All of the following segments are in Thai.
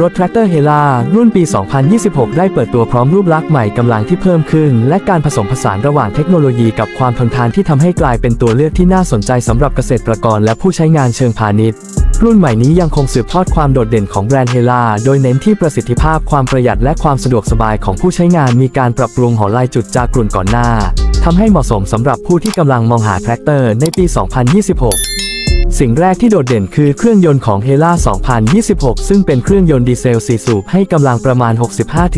รถแทรกเตอร์เฮล่ารุ่นปี 2026 ได้เปิดตัวพร้อมรูปลักษณ์ใหม่กำลังที่เพิ่มขึ้น และการผสมผสานระหว่างเทคโนโลยีกับความทนทานที่ทำให้กลายเป็นตัวเลือกที่น่าสนใจสำหรับเกษตรกรและผู้ใช้งานเชิงพาณิชย์ รุ่นใหม่นี้ยังคงสืบทอดความโดดเด่นของแบรนด์เฮล่าโดยเน้นที่ประสิทธิภาพความประหยัดและความสะดวกสบายของผู้ใช้งานมีการปรับปรุงหอลายจุดจากรุ่นก่อนหน้าทำให้เหมาะสมสำหรับผู้ที่กำลังมองหาแทรกเตอร์ในปี 2026 สิ่งแรกที่โดดเด่นคือเครื่องยนต์ของ h e l a 2026 ซึ่งเป็นเครื่องยนต์ดีเซล 4 สูบให้กำลังประมาณ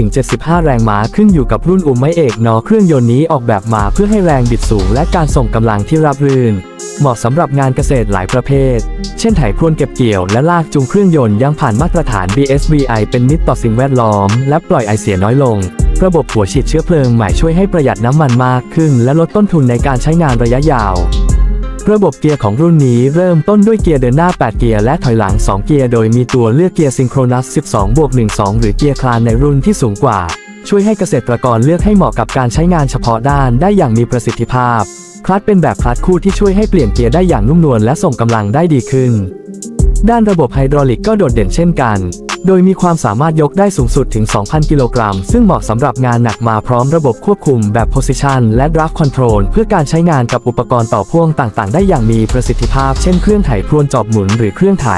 65-75 แรงม้าขึ้นอยู่กับรุ่นอุ้มไม้เอกนอเครื่องยนต์นี้ออกแบบมาเพื่อให้แรงบิดสูงและการส่งกำลังที่ราบรื่น เหมาะสำหรับงานเกษตรหลายประเภท เช่นไถพรวนเก็บเกี่ยวและลากจูงเครื่องยนต์ยังผ่านมาตรฐาน BSVI เป็นมิตรต่อสิ่งแวดล้อม และปล่อยไอเสียน้อยลงระบบหัวฉีดเชื้อเพลิงใหม่ช่วยให้ประหยัดน้ำมันมากขึ้น และลดต้นทุนในการใช้งานระยะยาว ระบบเกียร์ของรุ่นนี้เริ่มต้นด้วยเกียร์เดินหน้า 8 เกียร์และถอยหลัง 2 เกียร์ โดยมีตัวเลือกเกียร์ซิงโครนัส 12บวก12 หรือเกียร์คลานในรุ่นที่สูงกว่า ช่วยให้เกษตรกรเลือกให้เหมาะกับการใช้งานเฉพาะด้านได้อย่างมีประสิทธิภาพ คลัตช์เป็นแบบคลัตช์คู่ที่ช่วยให้เปลี่ยนเกียร์ได้อย่างนุ่มนวลและส่งกำลังได้ดีขึ้น ด้านระบบไฮดรอลิกก็โดดเด่นเช่นกัน โดยมีความสามารถยกได้สูงสุดถึง 2,000 กิโลกรัม ซึ่งเหมาะสำหรับงานหนักมาพร้อมระบบควบคุมแบบ Position และ Draft Control เพื่อการใช้งานกับอุปกรณ์ต่อพ่วงต่างๆ ได้อย่างมีประสิทธิภาพ เช่นเครื่องไถพรวนจอบหมุนหรือเครื่องไถ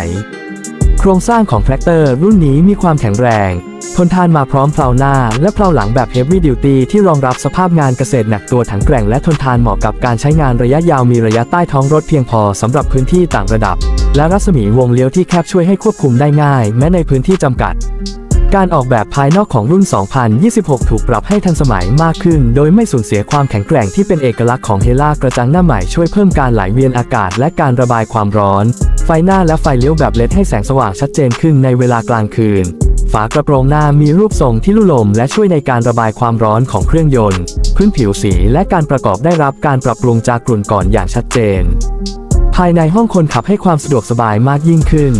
โครงสร้างของแทรกเตอร์รุ่นนี้มีความแข็งแรงทนทานมาพร้อมเพลาหน้า และเพลาหลังแบบ Heavy Duty ที่รองรับสภาพงานเกษตรหนักตัวถังแกร่งและทนทานเหมาะกับการใช้งานระยะยาวมีระยะใต้ท้องรถเพียงพอสำหรับพื้นที่ต่างระดับ และรัศมีวงเลี้ยวที่แคบช่วยให้ควบคุมได้ง่าย แม้ในพื้นที่จำกัด การออกแบบภายนอกของรุ่น 2026 ถูกปรับให้ทันสมัยมากขึ้น โดยไม่สูญเสียความแข็งแกร่งที่เป็นเอกลักษณ์ของเฮล่ากระจังหน้าใหม่ช่วยเพิ่มการไหลเวียนอากาศและการระบายความร้อน ไฟหน้าและไฟเลี้ยวแบบเลดให้แสงสว่างชัดเจนขึ้นในเวลากลางคืนฝากระโปรงหน้ามีรูปทรงที่ลุ่ลมและช่วยในการระบายความร้อนของเครื่องยนต์ พื้นผิวสีและการประกอบได้รับการปรับปรุงจากกลุ่นก่อนอย่างชัดเจน ภายในห้องคนขับให้ความสะดวกสบายมากยิ่งขึ้น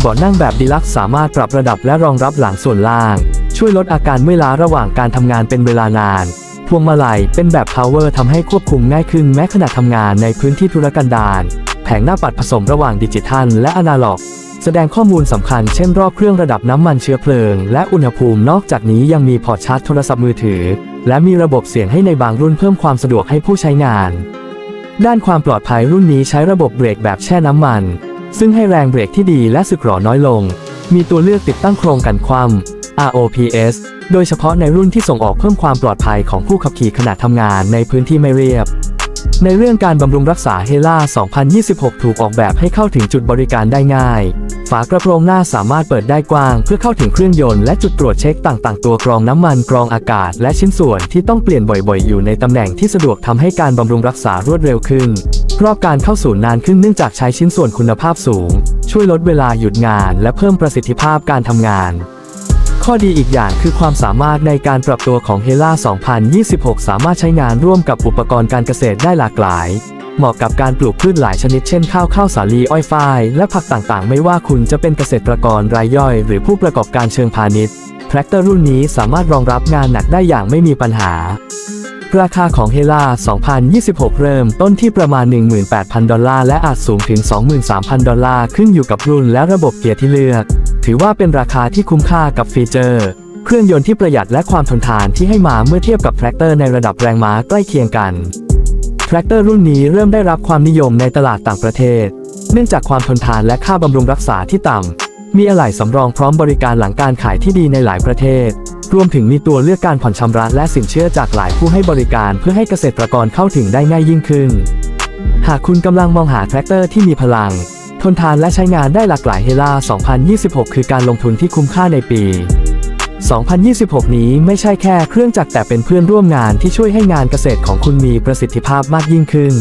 เบาะนั่งแบบดีลักสามารถปรับระดับและรองรับหลังส่วนล่าง ช่วยลดอาการเมื่อยล้าระหว่างการทำงานเป็นเวลานาน พวงมาลัยเป็นแบบ power ทำให้ควบคุมง่ายขึ้นแม้ขณะทำงานในพื้นที่ธุรกันดารแผงหน้าปัดผสมระหว่างดิจิทัลและอนาล็อก แสดงข้อมูลสำคัญเช่นรอบเครื่องระดับน้ำมันเชื้อเพลิง และอุณหภูมินอกจากนี้ยังมีพอร์ตชาร์จโทรศัพท์มือถือ และมีระบบเสียงให้ในบางรุ่นเพิ่มความสะดวกให้ผู้ใช้งาน ด้านความปลอดภัยรุ่นนี้ใช้ระบบเบรกแบบแช่น้ำมัน ซึ่งให้แรงเบรกที่ดีและสึกหรอน้อยลง มีตัวเลือกติดตั้งโครงกันความ ROPS โดยเฉพาะในรุ่นที่ส่งออกเพิ่มความปลอดภัยของผู้ขับขี่ขณะทำงานในพื้นที่ไม่เรียบ ในเรื่องการบำรุงรักษาเฮล่า 2026 ถูกออกแบบให้เข้าถึงจุดบริการได้ง่าย ฝากระโปรงหน้าสามารถเปิดได้กว้าง เพื่อเข้าถึงเครื่องยนต์และจุดตรวจเช็คต่างๆ ตัวกรองน้ำมันกรองอากาศ และชิ้นส่วนที่ต้องเปลี่ยนบ่อยๆ อยู่ในตำแหน่งที่สะดวกทำให้การบำรุงรักษารวดเร็วขึ้น รอบการเข้าศูนย์นานขึ้นเนื่องจากใช้ชิ้นส่วนคุณภาพสูง ช่วยลดเวลาหยุดงาน และเพิ่มประสิทธิภาพการทำงานข้อดีอีกอย่างคือความสามารถในการปรับตัวของ h e l a 2026 สามารถใช้งานร่วมกับอุปกรณ์การเกษตรได้หลากหลาย เหมาะกับการปลูกพืชหลายชนิดเช่นข้าวข้าวสาลีอ้อยฝ้ายและผักต่างๆ ไม่ว่าคุณจะเป็นเกษตรกรรายย่อย หรือผู้ประกอบการเชิงพาณิชย์แทรกเตอร์รุ่นนี้สามารถรองรับงานหนักได้อย่างไม่มีปัญหา ราคาของเฮล่า 2026 เริ่มต้นที่ประมาณ 18,000 ดอลลาร์และอาจสูงถึง 23,000 ดอลลาร์ขึ้นอยู่กับรุ่นและระบบเกียร์ที่เลือก ถือว่าเป็นราคาที่คุ้มค่ากับฟีเจอร์ เครื่องยนต์ที่ประหยัดและความทนทานที่ให้มาเมื่อเทียบกับแทรกเตอร์ในระดับแรงม้าใกล้เคียงกัน แทรกเตอร์รุ่นนี้เริ่มได้รับความนิยมในตลาดต่างประเทศ เนื่องจากความทนทานและค่าบำรุงรักษาที่ต่ำ มีอะไหล่สำรองพร้อมบริการหลังการขายที่ดีในหลายประเทศ รวมถึงมีตัวเลือกการผ่อนชำระและสินเชื่อจากหลายผู้ให้บริการเพื่อให้เกษตรกรเข้าถึงได้ง่ายยิ่งขึ้น หากคุณกำลังมองหาแทรกเตอร์ที่มีพลัง ทนทานและใช้งานได้หลากหลายเฮล่า2026 คือการลงทุนที่คุ้มค่าในปี 2026 นี้ไม่ใช่แค่เครื่องจักรแต่เป็นเพื่อนร่วมงานที่ช่วยให้งานเกษตรของคุณมีประสิทธิภาพมากยิ่งขึ้น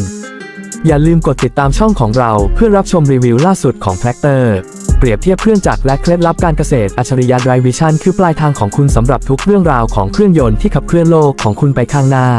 อย่าลืมกดติดตามช่องของเราเพื่อรับชมรีวิวล่าสุดของแทรกเตอร์เปรียบเทียบเครื่องจักรและเคล็ดลับการเกษตรอัจฉริยะไรวิชันคือปลายทางของคุณสำหรับทุกเรื่องราวของเครื่องยนต์ที่ขับเคลื่อนโลกของคุณไปข้างหน้า